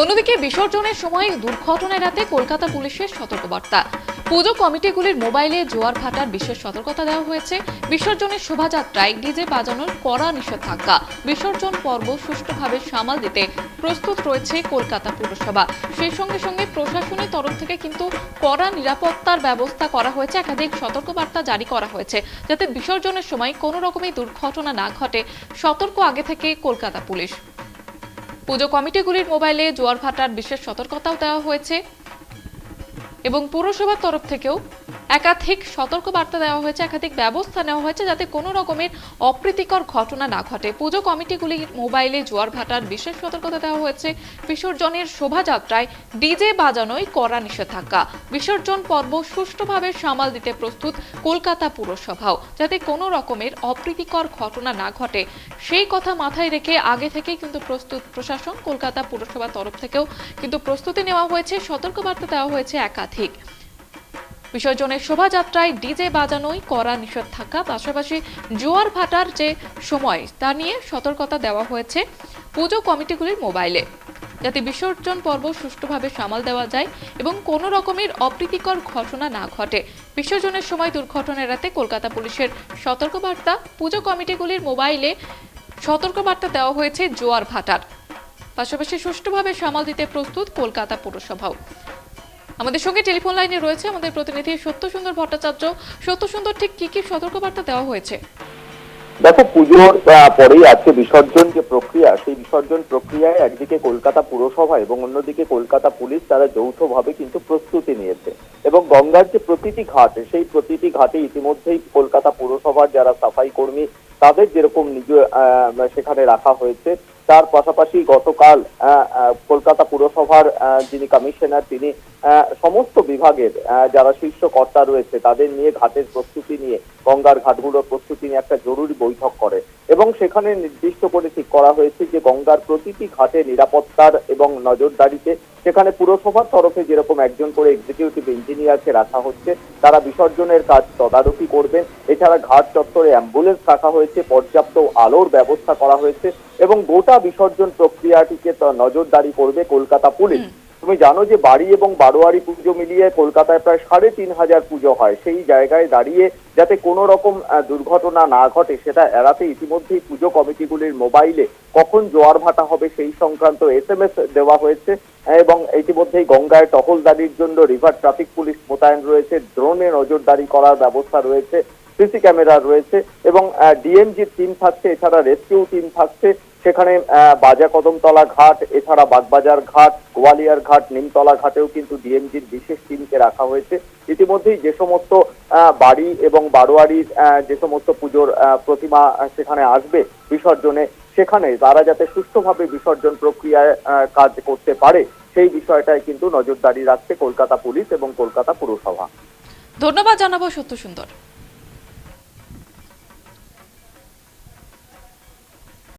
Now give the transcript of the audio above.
অন্যদিকে বিসর্জনের সময় দুর্ঘটনা এড়াতে কলকাতা পুলিশের সতর্কবার্তা। পুজো কমিটিগুলির মোবাইলে জোয়ার ভাটার বিশেষ সতর্কতা দেওয়া হয়েছে। বিসর্জনের শোভাযাত্রায় ডিজে বাজানোর কড়া নিষেধাজ্ঞা। বিসর্জন পর্ব সুষ্ঠুভাবে সামাল দিতে প্রস্তুত রয়েছে কলকাতা পুরসভা। সেই সঙ্গে সঙ্গে প্রশাসনের তরফ থেকে কিন্তু কড়া নিরাপত্তার ব্যবস্থা করা হয়েছে। একাধিক সতর্কবার্তা জারি করা হয়েছে যাতে বিসর্জনের সময় কোনো রকমের দুর্ঘটনা না ঘটে। সতর্ক আগে থেকে কলকাতা পুলিশ। পুজো কমিটিগুলির মোবাইলে জোয়ার ভাটার বিশেষ সতর্কতাও দেওয়া হয়েছে। এবং পুরসভার তরফ থেকেও একাধিক সতর্কবার্তা দেওয়া হয়েছে, একাধিক ব্যবস্থা নেওয়া হয়েছে যাতে কোনো রকমের অপ্রীতিকর ঘটনা না ঘটে। পুজো কমিটিগুলির মোবাইলে জোয়ার ভাটার বিশেষ সতর্কতা দেওয়া হয়েছে। বিসর্জনের শোভাযাত্রায় ডিজে বাজানোয় কড়া নিষেধাজ্ঞা। বিসর্জন পর্ব সুষ্ঠুভাবে সামাল দিতে প্রস্তুত কলকাতা পুরসভাও, যাতে কোনো রকমের অপ্রীতিকর ঘটনা না ঘটে। সেই কথা মাথায় রেখে আগে থেকেই কিন্তু প্রস্তুত প্রশাসন কলকাতা পুরসভার তরফ থেকেও কিন্তু প্রস্তুতি নেওয়া হয়েছে, সতর্কবার্তা দেওয়া হয়েছে একাধিক। বিসর্জনের শোভাযাত্রায় ডিজে বাজানোই করা নিষেধ থাকা, পাশাপাশি জোয়ার ভাটার যে সময়, তা নিয়ে সতর্কতা দেওয়া হয়েছে পুজো কমিটিগুলির মোবাইলে। যাতে বিসর্জন পর্ব সুষ্ঠুভাবে সামাল দেওয়া যায় এবং কোনো রকমের অপ্রীতিকর ঘটনা না ঘটে। বিসর্জনের সময় দুর্ঘটনা এড়াতে কলকাতা পুলিশের সতর্কবার্তা, পুজো কমিটিগুলির মোবাইলে সতর্কবার্তা দেওয়া হয়েছে জোয়ার ভাটার। পাশাপাশি সুষ্ঠুভাবে সামাল দিতে প্রস্তুত কলকাতা পুরসভাও। আমাদের সঙ্গে টেলিফোন লাইনে রয়েছে আমাদের প্রতিনিধি সত্য সুন্দর ভট্টাচার্য। সত্য সুন্দর ঠিক কি কি সতর্কবার্তা দেওয়া হয়েছে? দেখো, পুজোর পরেই আজকে বিসর্জন যে প্রক্রিয়া, সেই বিসর্জন প্রক্রিয়ায় একদিকে কলকাতা পুরসভা এবং অন্যদিকে কলকাতা পুলিশ তারা যৌথভাবে কিন্তু প্রস্তুতি নিয়েছে। এবং গঙ্গার যে প্রতিটি ঘাট, সেই প্রতিটি ঘাটে ইতিমধ্যেই কলকাতা পুরসভার যারা সাফাই কর্মী, তাদের যেরকম নিজ সেখানে রাখা হয়েছে। তার পাশাপাশি গতকাল কলকাতা পুরসভার যিনি কমিশনার, তিনি সমস্ত বিভাগের যারা শীর্ষ কর্তা রয়েছে, তাদের নিয়ে ঘাটের প্রস্তুতি নিয়ে, গঙ্গার ঘাটগুলোর প্রস্তুতি নিয়ে একটা জরুরি বৈঠক করে। এবং সেখানে নির্দিষ্ট করে ঠিক করা হয়েছে যে, গঙ্গার প্রতিটি ঘাটে নিরাপত্তার এবং নজরদারিতে সেখানে পুরসভার তরফে যেরকম একজন করে এক্সিকিউটিভ ইঞ্জিনিয়ারকে রাখা হচ্ছে, তারা বিসর্জনের কাজ তদারকি করবেন। এছাড়া ঘাট চত্বরে অ্যাম্বুলেন্স রাখা হয়েছে, পর্যাপ্ত আলোর ব্যবস্থা করা হয়েছে এবং গোটা বিসর্জন প্রক্রিয়াটিকে নজরদারি করবে কলকাতা পুলিশ। তুমি জানো যে বাড়ি এবং বারোয়ারি পুজো মিলিয়ে কলকাতায় প্রায় সাড়ে তিন হাজার পুজো হয়। সেই জায়গায় দাঁড়িয়ে যাতে কোনো রকম দুর্ঘটনা না ঘটে সেটা এড়াতে ইতিমধ্যেই পুজো কমিটিগুলির মোবাইলে কখন জোয়ার ভাটা হবে সেই সংক্রান্ত এস এম এস দেওয়া হয়েছে এবং ইতিমধ্যেই গঙ্গায় টহলদারির জন্য রিভার ট্রাফিক পুলিশ মোতায়েন রয়েছে ড্রোনে নজরদারি করার ব্যবস্থা রয়েছে সিসি ক্যামেরা রয়েছে এবং ডিএমজির টিম থাকছে এছাড়া রেস্কিউ টিম থাকছে সেখানে আহ, বাজা কদমতলা ঘাট এছাড়া বাগবাজার ঘাট গোয়ালিয়ার ঘাট নিমতলা ঘাটেও কিন্তু ডিএমজির বিশেষ টিমকে রাখা হয়েছে। ইতিমধ্যেই যে সমস্ত বাড়ি এবং বারোয়ারির যে সমস্ত পুজোর প্রতিমা সেখানে আসবে বিসর্জনে সেখানে তারা যাতে সুষ্ঠুভাবে বিসর্জন প্রক্রিয়ায় কাজ করতে পারে সেই বিষয়টায় কিন্তু নজরদারি রাখছে কলকাতা পুলিশ এবং কলকাতা পুরসভা। ধন্যবাদ জানাব সত্য সুন্দর